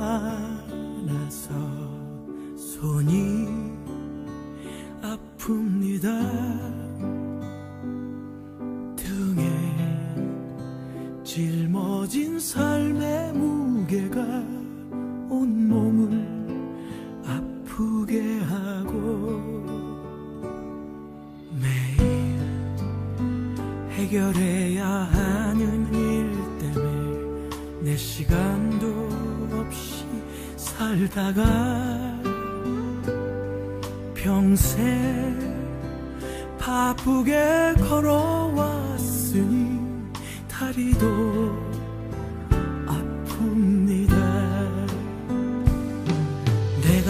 많아서 손이 아픕니다. 등에 짊어진 삶의 무 게가 온 몸을 아프게 하고 매일 해결해야 하는 일 때문에 내 시간도 없이 살다가 평생 바쁘게 걸어왔으니 다리도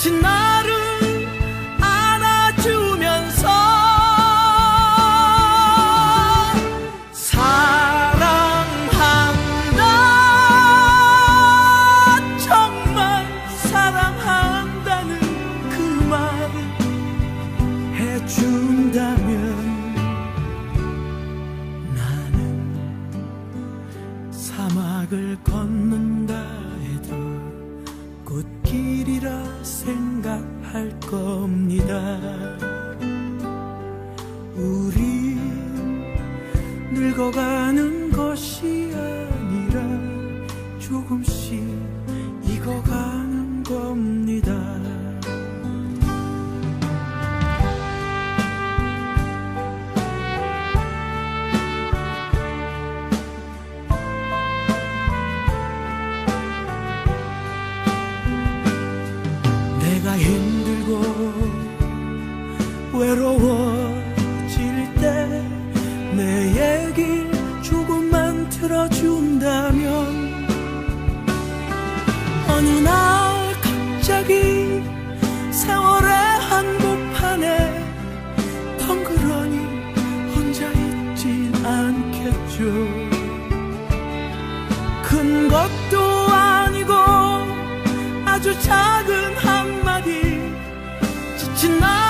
지친 나를 안아주면서 사랑한다. 정말 사랑한다는 그 말을 해준 늙어가는 것이 않겠죠. 큰 것도 아니고 아주 작은 한마디 지친 나